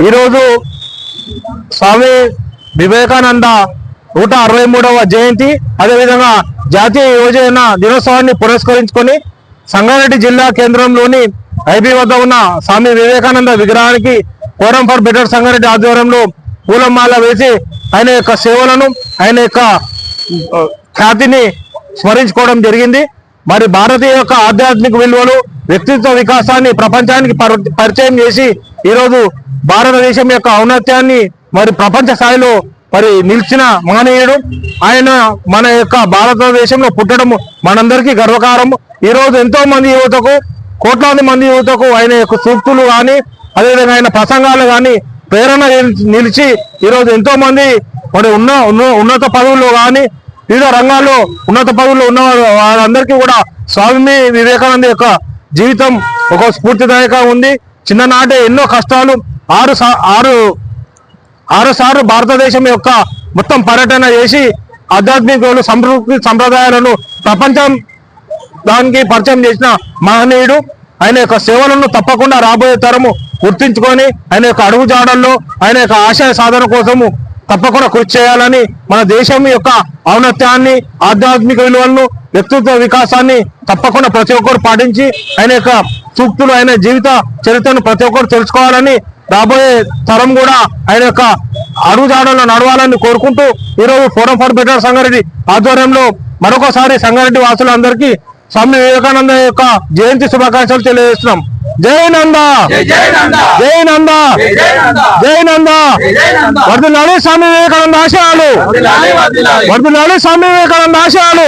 ఈరోజు స్వామి వివేకానంద నూట అరవై మూడవ జయంతి అదేవిధంగా జాతీయ యువజన దినోత్సవాన్ని పురస్కరించుకొని సంగారెడ్డి జిల్లా కేంద్రంలోని ఐబీ వద్ద ఉన్న స్వామి వివేకానంద విగ్రహానికి ఫోరం ఫర్ బెటర్ సంగారెడ్డి ఆధ్వర్యంలో పూలమాల వేసి ఆయన యొక్క సేవలను ఆయన యొక్క ఖ్యాతిని స్మరించుకోవడం జరిగింది. మరి భారతీయ యొక్క ఆధ్యాత్మిక విలువలు వ్యక్తిత్వ వికాసాన్ని ప్రపంచానికి పరి- పరిచయం చేసి ఈరోజు భారతదేశం యొక్క ఔన్నత్యాన్ని మరి ప్రపంచ స్థాయిలో మరి నిలిచిన మహనీయుడు. ఆయన మన యొక్క భారతదేశంలో పుట్టడం మనందరికీ గర్వకారం. ఈ రోజు ఎంతో మంది యువతకు కోట్లాది మంది యువతకు ఆయన యొక్క సూక్తులు కానీ అదేవిధంగా ఆయన ప్రసంగాలు కానీ ప్రేరణ నిల్- నిలిచి ఈరోజు ఎంతో మంది మరి ఉన్న ఉన్న- ఉన్నత పదవుల్లో కానీ వివిధ రంగాల్లో ఉన్నత పదవుల్లో ఉన్న వారందరికీ కూడా స్వామి వివేకానంద యొక్క జీవితం ఒక స్ఫూర్తిదాయకంగా ఉంది. చిన్ననాటే ఎన్నో కష్టాలు ఆరు ఆరు ఆరుసార్లు భారతదేశం యొక్క మొత్తం పర్యటన చేసి ఆధ్యాత్మిక సంస్కృతి సంప్రదాయాలను ప్రపంచం దానికి పరిచయం చేసిన మహనీయుడు. ఆయన యొక్క సేవలను తప్పకుండా రాబోయే తరము గుర్తించుకొని ఆయన యొక్క అడుగు జాడల్లో ఆయన యొక్క ఆశయ సాధన కోసము తప్పకుండా కృషి చేయాలని మన దేశం యొక్క ఔన్నత్యాన్ని ఆధ్యాత్మిక విలువలను వ్యక్తిత్వ వికాసాన్ని తప్పకుండా ప్రతి ఒక్కరు పాటించి ఆయన యొక్క సూక్తులు ఆయన జీవిత చరిత్రను ప్రతి ఒక్కరు తెలుసుకోవాలని రాబోయే తరం కూడా ఆయన యొక్క అడుగుజాడల్లో నడవాలని కోరుకుంటూ ఈరోజు ఫోరం ఫర్ బెటర్ సంగారెడ్డి ఆధ్వర్యంలో మరొకసారి సంగారెడ్డి వాసులందరికీ స్వామి వివేకానంద యొక్క జయంతి శుభాకాంక్షలు తెలియజేస్తున్నాం. జై నంద! జై నంద! జై నంద! వర్ధులాలి స్వామి వివేకానంద ఆశయాలు! వర్ధులాలి స్వామి వివేకానంద ఆశయాలు!